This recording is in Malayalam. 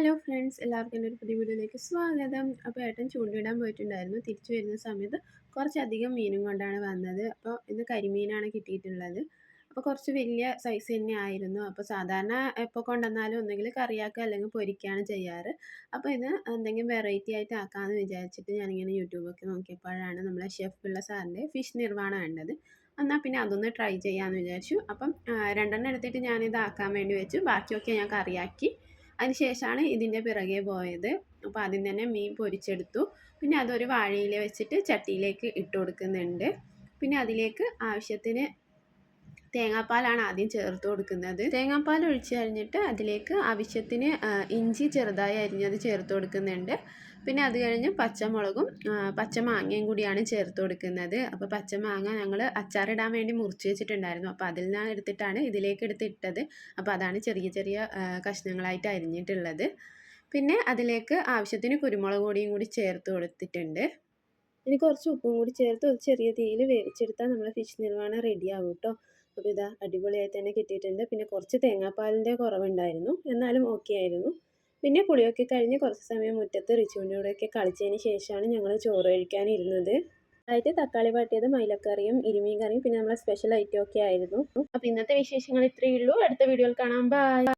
ഹലോ ഫ്രണ്ട്സ് എല്ലാവർക്കും എന്റെ ഒരു പുതിയ വീഡിയോയിലേക്ക് സ്വാഗതം. അപ്പോൾ ഏട്ടൻ ചൂണ്ടിടാൻ പോയിട്ടുണ്ടായിരുന്നു. തിരിച്ചു വരുന്ന സമയത്ത് കുറച്ചധികം മീനും കൊണ്ടാണ് വന്നത്. അപ്പോൾ ഇന്ന് കരിമീനാണ് കിട്ടിയിട്ടുള്ളത്. അപ്പോൾ കുറച്ച് വലിയ സൈസ് തന്നെ ആയിരുന്നു. അപ്പോൾ സാധാരണ എപ്പോൾ കൊണ്ടുവന്നാലും ഒന്നെങ്കിൽ കറിയാക്കുക അല്ലെങ്കിൽ പൊരിക്കുകയാണ് ചെയ്യാറ്. അപ്പോൾ ഇത് എന്തെങ്കിലും വെറൈറ്റി ആയിട്ട് ആക്കാമെന്ന് വിചാരിച്ചിട്ട് ഞാനിങ്ങനെ യൂട്യൂബൊക്കെ നോക്കിയപ്പോഴാണ് നമ്മളെ ഷെഫ് സാറിന്റെ ഫിഷ് നിർവഹണം കണ്ടത്. എന്നാൽ പിന്നെ അതൊന്ന് ട്രൈ ചെയ്യാമെന്ന് വിചാരിച്ചു. അപ്പം രണ്ടെണ്ണം എടുത്തിട്ട് ഞാനിത് ആക്കാൻ വേണ്ടി വെച്ചു. ബാക്കിയൊക്കെ ഞാൻ കറിയാക്കി. അതിന് ശേഷമാണ് ഇതിന്റെ പിറകെ പോയത്. അപ്പോൾ ആദ്യം തന്നെ മീൻ പൊരിച്ചെടുത്തു. പിന്നെ അതൊരു വാഴയില വെച്ചിട്ട് ചട്ടിയിലേക്ക് ഇട്ട് കൊടുക്കുന്നുണ്ട്. പിന്നെ അതിലേക്ക് ആവശ്യത്തിന് തേങ്ങാപ്പാലാണ് ആദ്യം ചേർത്ത് കൊടുക്കുന്നത്. തേങ്ങാപ്പാൽ ഒഴിച്ച് കഴിഞ്ഞിട്ട് അതിലേക്ക് ആവശ്യത്തിന് ഇഞ്ചി ചെറുതായി അരിഞ്ഞത് ചേർത്ത് കൊടുക്കുന്നുണ്ട്. പിന്നെ അത് കഴിഞ്ഞ് പച്ചമുളകും പച്ചമാങ്ങയും കൂടിയാണ് ചേർത്ത് കൊടുക്കുന്നത്. അപ്പോൾ പച്ചമാങ്ങ ഞങ്ങൾ അച്ചാറിടാൻ വേണ്ടി മുറിച്ച് വെച്ചിട്ടുണ്ടായിരുന്നു. അപ്പോൾ അതിൽ നിന്ന് എടുത്തിട്ടാണ് ഇതിലേക്ക് എടുത്ത് ഇട്ടത്. അപ്പോൾ അതാണ് ചെറിയ ചെറിയ കഷ്ണങ്ങളായിട്ട് അരിഞ്ഞിട്ടുള്ളത്. പിന്നെ അതിലേക്ക് ആവശ്യത്തിന് കുരുമുളക് പൊടിയും കൂടി ചേർത്ത് കൊടുത്തിട്ടുണ്ട്. ഇനി കുറച്ച് ഉപ്പും കൂടി ചേർത്ത് ഒരു ചെറിയ തീയിൽ വേവിച്ചെടുത്താൽ നമ്മുടെ ഫിഷ് നിർമ്മാണം റെഡിയാവും കേട്ടോ അപ്പോൾ ഇതാ അടിപൊളിയായി തന്നെ കിട്ടിയിട്ടുണ്ട്. പിന്നെ കുറച്ച് തേങ്ങാപ്പാലിന്റെ കുറവുണ്ടായിരുന്നു. എന്നാലും ഓക്കെ ആയിരുന്നു. പിന്നെ കുളിയൊക്കെ കഴിഞ്ഞ് കുറച്ച് സമയം മുറ്റത്ത് റിച്ചുവിന്റെ കൂടെയൊക്കെ കളിച്ചതിന് ശേഷമാണ് ഞങ്ങൾ ചോറ് കഴിക്കാനിരുന്നത് ആയിട്ട് തക്കാളി പാട്ടിയത് മൈലക്കറിയും ഇരുമീൻ കറിയും പിന്നെ നമ്മളെ സ്പെഷ്യൽ ഐറ്റം ഒക്കെ ആയിരുന്നു. അപ്പോൾ ഇന്നത്തെ വിശേഷങ്ങൾ ഇത്രയേ ഉള്ളൂ. അടുത്ത വീഡിയോയിൽ കാണാം. ബൈ